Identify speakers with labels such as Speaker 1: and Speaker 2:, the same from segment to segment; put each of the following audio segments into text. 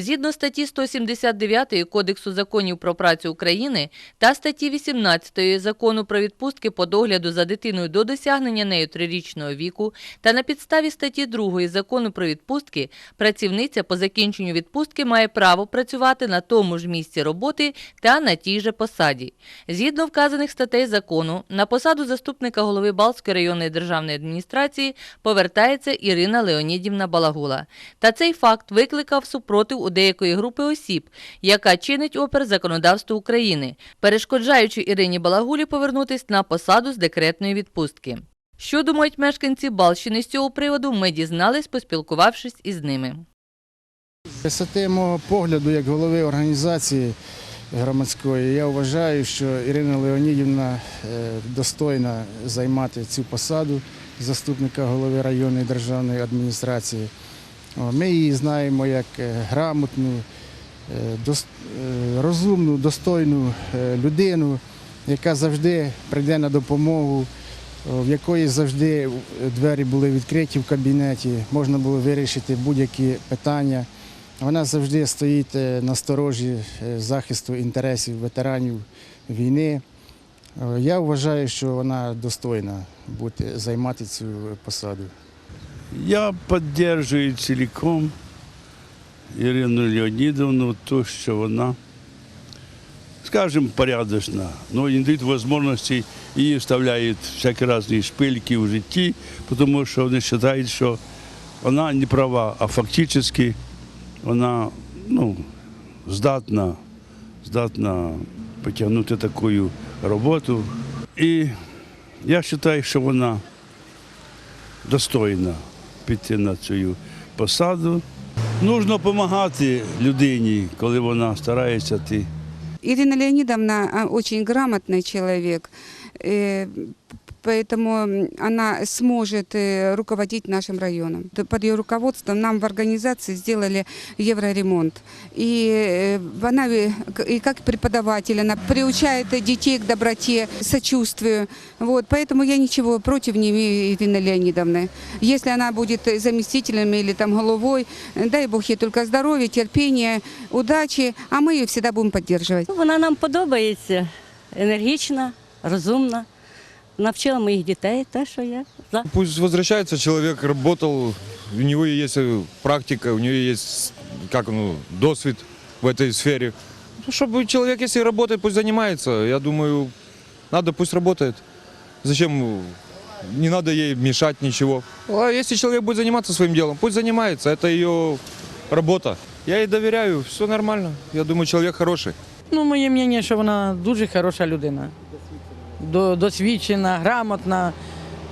Speaker 1: Згідно статті 179 Кодексу законів про працю України та статті 18 Закону про відпустки по догляду за дитиною до досягнення нею трирічного віку та на підставі статті 2 Закону про відпустки працівниця по закінченню відпустки має право працювати на тому ж місці роботи та на тій же посаді. Згідно вказаних статей закону, на посаду заступника голови Балтської районної державної адміністрації повертається Ірина Леонідівна Балагула. Та цей факт викликав супротив у деякої групи осіб, яка чинить опір законодавству України, перешкоджаючи Ірині Балагулі повернутись на посаду з декретної відпустки. Що думають мешканці Балщини з цього приводу, ми дізнались, поспілкувавшись із ними.
Speaker 2: Висоти мого погляду як голови організації громадської, я вважаю, що Ірина Леонідівна е, достойна займати цю посаду заступника голови районної державної адміністрації. Ми її знаємо як е, грамотну, е, е, розумну, достойну людину, яка завжди прийде на допомогу, в якої завжди двері були відкриті в кабінеті, можна було вирішити будь-які питання. Вона завжди стоїть на сторожі захисту інтересів ветеранів війни. Я вважаю, що вона достойна бути, займати цю посаду.
Speaker 3: Я поддерживаю целиком Ирину Леонидовну, то, что она, скажем, порядочна, но не дает возможности и вставляет всякие разные шпильки в житті, потому что вони вважають, що вона не права, а фактически вона ну, здатна, здатна потягнути таку роботу. І я вважаю, що вона достойна піти на цю посаду. Нужно допомагати людині, коли вона старається ти.
Speaker 4: Ирина Леонидовна очень грамотный человек, э, поэтому она сможет э, руководить нашим районом. Под ее руководством нам в организации сделали евроремонт. И э, она э, и как преподаватель, она приучает детей к доброте, сочувствию. Вот, поэтому я ничего против не имею Ирины Леонидовны. Если она будет заместителем или там головой, дай Бог ей только здоровья, терпения, удачи, а мы ее всегда будем поддерживать.
Speaker 5: Вона нам подобається, енергічна, розумна. Навчила моїх дітей, те, що я за.
Speaker 6: Пусть возвращается, человек работал, у него есть э, практика, у него есть как ну, досвид в этой сфере. Ну, чтобы человек, если работает, пусть занимается. Я думаю, надо, пусть работает. Зачем? э, Не надо ей мешать ничего. А если человек будет заниматься своим делом, пусть занимается. Это ее работа. Я ей доверяю, все нормально. Я думаю, человек хороший.
Speaker 7: Ну, моє мнення, що вона дуже хороша людина. До- Досвідчена, грамотна.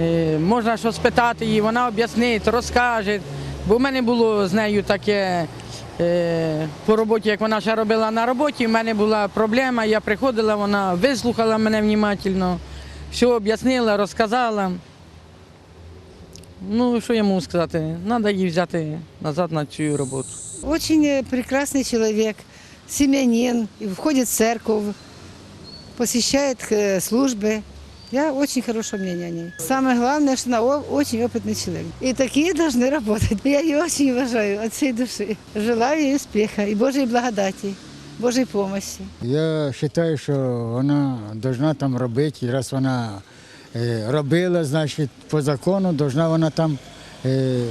Speaker 7: Е, Можна щось спитати її, вона об'яснить, розкаже. Бо в мене було з нею таке е, по роботі, як вона ще робила на роботі, в мене була проблема, я приходила, вона вислухала мене внимательно, все об'яснила, розказала. Ну, що я можу сказати? Треба її взяти назад на цю роботу.
Speaker 8: Очень э, прекрасный человек, семьянин, и входит в церковь, посещает э, службы. Я очень хорошего мнения о ней. Самое главное, что она о- очень опытный человек. И такие должны работать. Я ее очень уважаю от всей души. Желаю ей успеха и Божьей благодати, Божьей помощи.
Speaker 9: Я вважаю, що вона повинна там робити. І раз вона е, робила, значить, по закону повинна вона там е, е,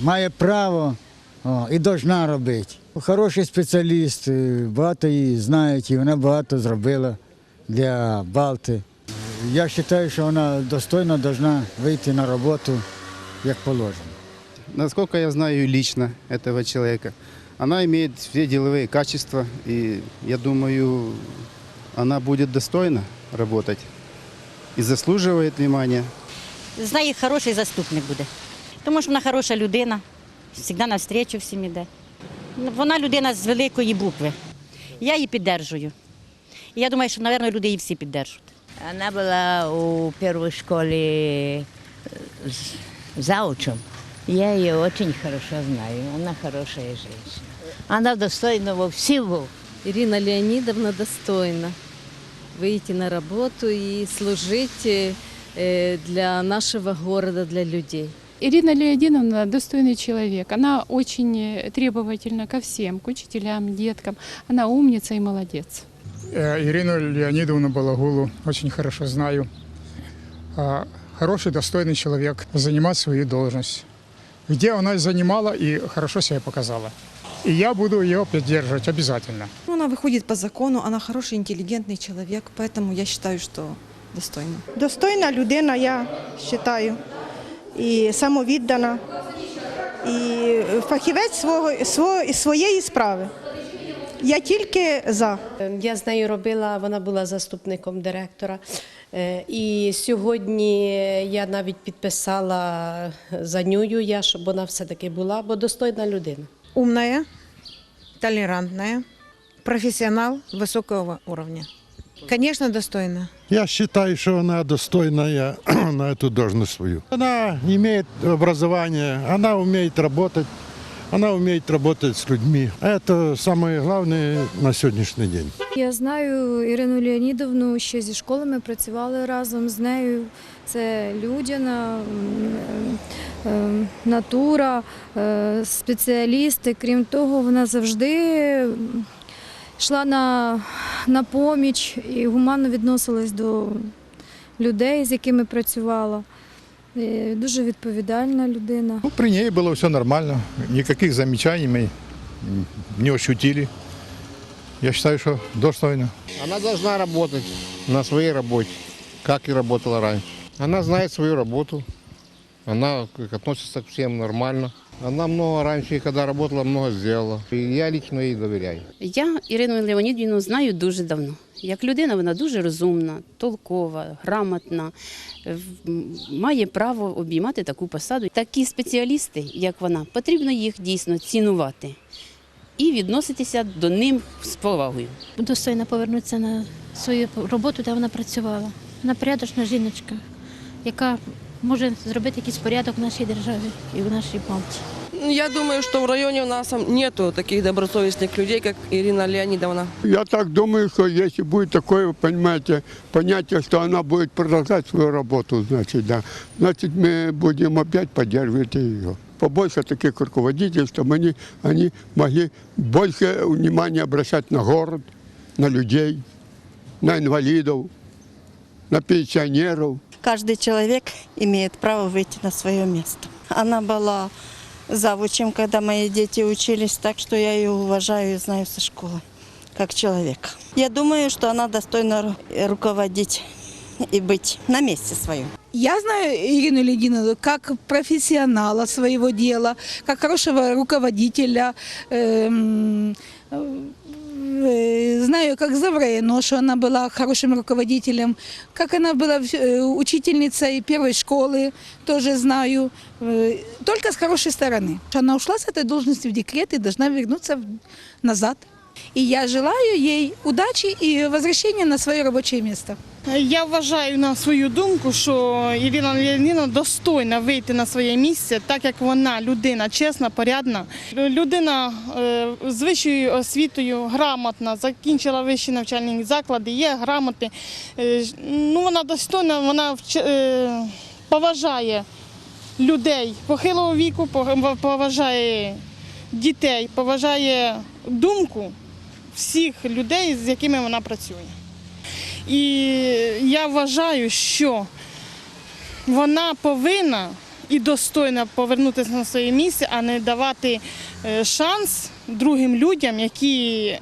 Speaker 9: має право о, і повинна робити. Хороший спеціаліст, багато її знають, і вона багато зробила для Балти. Я вважаю, що вона достойно повинна вийти на роботу як положено.
Speaker 10: Насколько я знаю лично этого человека, она имеет все деловые качества, и я думаю, она будет достойна работать и заслуживает внимания.
Speaker 5: З неї хороший заступник буде. Тому що вона хороша людина, завжди навстрічу всім іде. Вона людина з великої букви. Я її піддержую. І я думаю, що, мабуть, люди її всі піддержують.
Speaker 11: Она была у первой школе з- заучем. Я ее очень хорошо знаю. Она хорошая женщина. Она достойна всего.
Speaker 12: Ирина Леонидовна достойна выйти на работу и служить э, для нашего города, для людей.
Speaker 13: Ирина Леонидовна достойный человек. Она очень э, требовательна ко всем, к учителям, деткам. Она умница и молодец.
Speaker 14: Э, Ирину Леонидовну Балагулу очень хорошо знаю. А, Хороший, достойный человек, занимать свою должность. Где она занимала и хорошо себя показала. И я буду ее поддерживать обязательно.
Speaker 15: Она выходит по закону, она хороший, интеллигентный человек, поэтому я считаю, что достойна.
Speaker 16: Достойна людина, я вважаю, і самовіддана, і фахівець свого, свого, своєї справи. Я тільки за.
Speaker 17: Я з нею робила, вона була заступником директора. Е, І сьогодні я навіть підписала за нею, я, щоб вона все-таки була, бо достойна людина.
Speaker 15: Умная, толерантная, профессионал высокого уровня. Конечно, достойна.
Speaker 18: Я считаю, что она достойная на эту должность свою. Она имеет образование, она умеет работать, она умеет работать с людьми. Это самое главное на сегодняшний день.
Speaker 19: Я знаю Ірину Леонідовну ще зі школи. Ми працювали разом з нею. Це людяна натура, е, спеціалісти. Крім того, вона завжди йшла на, на поміч і гуманно відносилась до людей, з якими працювала. Дуже відповідальна людина.
Speaker 20: Ну, при ней было все нормально, никаких замечаний мы не ощутили. Я считаю, что достойно.
Speaker 21: Она должна работать на своей работе, как и работала раньше. Она знает свою работу, она как, относится к всем нормально. Она много раньше, когда работала, много сделала. И я лично ей доверяю.
Speaker 22: Я Ірину Леонідівну знаю дуже давно. Як людина вона дуже розумна, толкова, грамотна, має право обіймати таку посаду. Такі спеціалісти, як вона, потрібно їх дійсно цінувати і відноситися до ним з повагою.
Speaker 23: достойна повернутися на свою роботу, де вона працювала. Вона порядочна жіночка, яка може зробити якийсь порядок в нашій державі і в нашій Балті.
Speaker 24: Я думаю, что в районе у нас нету таких добросовестных людей, как Ирина Леонидовна.
Speaker 25: Я так думаю, что если будет такое, понимаете, понятие, что она будет продолжать свою работу, значит, да, значит, мы будем опять поддерживать ее. Побольше таких руководителей, чтобы они, они могли больше внимания обращать на город, на людей, на инвалидов, на пенсионеров.
Speaker 26: Каждый человек имеет право выйти на свое место. Она была завучем, когда мои дети учились, так что я ее уважаю и знаю со школы, как человека. Я думаю, что она достойна ру- руководить и быть на месте своем.
Speaker 27: Я знаю Ирину Лединову как профессионала своего дела, как хорошего руководителя. эм, Знаю, как Заврено, что она была хорошим руководителем, как она была э, учительницей первой школы, тоже знаю, Э, только с хорошей стороны. Она ушла с этой должности в декрет и должна вернуться в- назад. И я желаю ей удачи и возвращения на свое рабочее место.
Speaker 16: Я вважаю на свою думку, що Ірина Леонідовна достойна вийти на своє місце, так як вона людина чесна, порядна, людина е, з вищою освітою, грамотна, закінчила вищі навчальні заклади, є грамоти. Е, ну, вона достойна, вона е, поважає людей похилого віку, пов- поважає дітей, поважає думку всіх людей, з якими вона працює. І я вважаю, що вона повинна і достойна повернутися на своє місце, а не давати е, шанс другим людям, які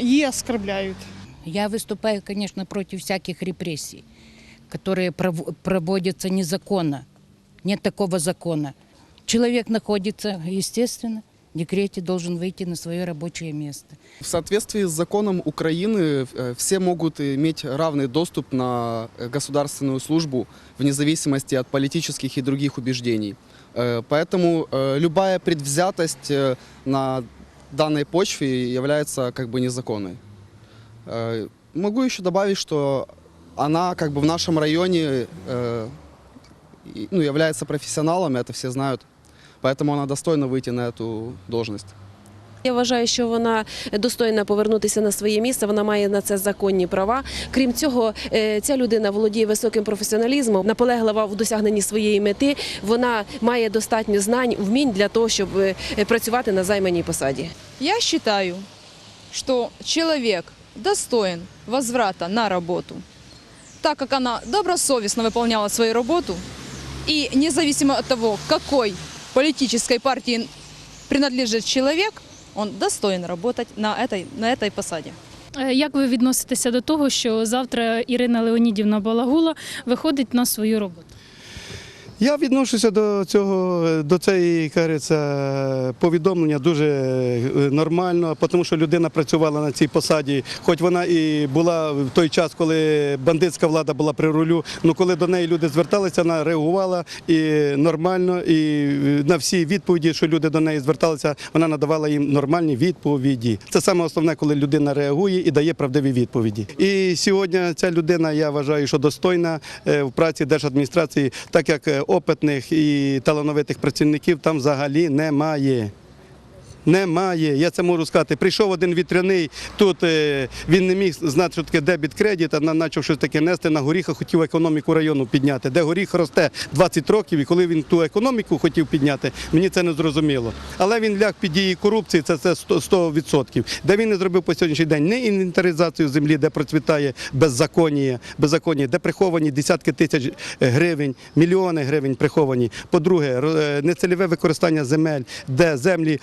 Speaker 16: її оскорбляють.
Speaker 28: Я выступаю, конечно, против всяких репрессий, которые пров- проводятся незаконно. Нет такого закона. Человек находится, естественно, декрете должен выйти на свое рабочее место.
Speaker 29: В соответствии с законом Украины э, все могут иметь равный доступ на э, государственную службу вне зависимости от политических и других убеждений. Э, Поэтому любая предвзятость на данной почве является как бы незаконной. Могу еще добавить, что она как бы в нашем районе ну, является профессионалом, это все знают. Поэтому она достойна выйти на эту должность.
Speaker 30: Я вважаю, що вона достойна повернутися на своє місце. Вона має на це законні права. Крім цього, е, ця людина володіє високим професіоналізмом, наполеглива в досягненні своєї мети. Вона має достатньо знань, вмінь для того, щоб е, працювати на займаній посаді.
Speaker 31: Я считаю, что человек достоин возврата на работу, так как она добросовестно выполняла свою работу и независимо от того, какой политической партии принадлежит человек, он достоин работать на этой, на этой посаде.
Speaker 32: Е, Як ви відноситеся до того, що завтра Ірина Леонідівна Балагула виходить на свою роботу?
Speaker 33: Я відношуся до цього, до цієї кажеться, повідомлення дуже е, нормально, тому що людина працювала на цій посаді, хоч вона і була в той час, коли бандитська влада була при рулю. Ну коли до неї люди зверталися, вона реагувала і нормально, і на всі відповіді, що люди до неї зверталися, вона надавала їм нормальні відповіді. Це саме основне, коли людина реагує і дає правдиві відповіді. І сьогодні ця людина, я вважаю, що достойна е, в праці держадміністрації, так як е, опитних і талановитих працівників там взагалі немає. Немає, я це можу сказати. Прийшов один вітряний, тут е, він не міг знати, що таке дебіт кредит, а почав щось таке нести на горіха, хотів економіку району підняти. Де горіх росте 20 років, і коли він ту економіку хотів підняти, мені це не зрозуміло. Але він ляг під дії корупції, це, це 100%, 100%. Де він не зробив по сьогоднішній день не інвентаризацію землі, де процвітає беззаконня, беззаконня, де приховані десятки тисяч гривень, мільйони гривень приховані. По-друге, е, нецільове використання земель, де землі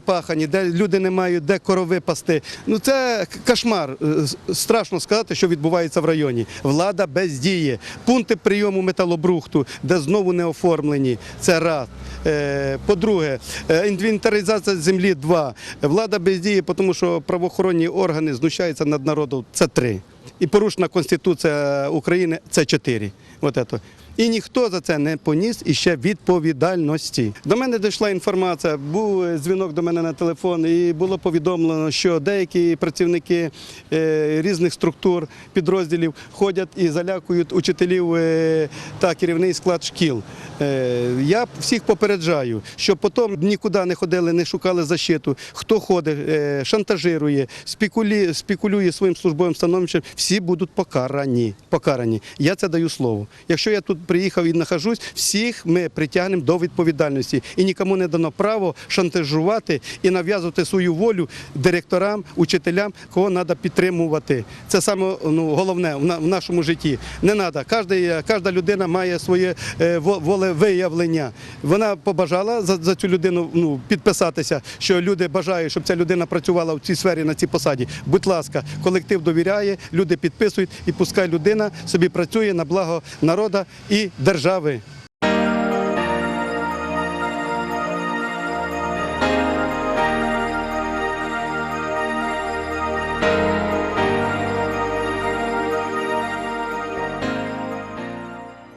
Speaker 33: перепахані, де люди не мають де корови пасти. Ну це кошмар. Е, Страшно сказати, що відбувається в районі. Влада бездіє. Пункти прийому металобрухту, де знову не оформлені. Це раз. Е, По-друге, е, інвентаризація землі два. Влада бездіє, тому що правоохоронні органи знущаються над народом. Це три. І порушена Конституція України це чотири. От ето. І ніхто за це не поніс іще відповідальності. До мене дійшла інформація, був е, дзвінок до мене на телефон, і було повідомлено, що деякі працівники е, різних структур, підрозділів ходять і залякують учителів е, та керівний склад шкіл. Я всіх попереджаю, що потім нікуди не ходили, не шукали защиту. Хто ходить, шантажирує, спекулює, спекулює своїм службовим становищем, всі будуть покарані. покарані. Я це даю слово. Якщо я тут приїхав і нахожусь, всіх ми притягнемо до відповідальності. І нікому не дано право шантажувати і нав'язувати свою волю директорам, учителям, кого треба підтримувати. Це саме ну, головне в нашому житті. Не треба. Кожна, кожна людина має своє е, волевиявлення. Вона побажала за, за цю людину ну, підписатися, що люди бажають, щоб ця людина працювала в цій сфері на цій посаді. Будь ласка, колектив довіряє, люди підписують і пускай людина собі працює на благо народу і держави.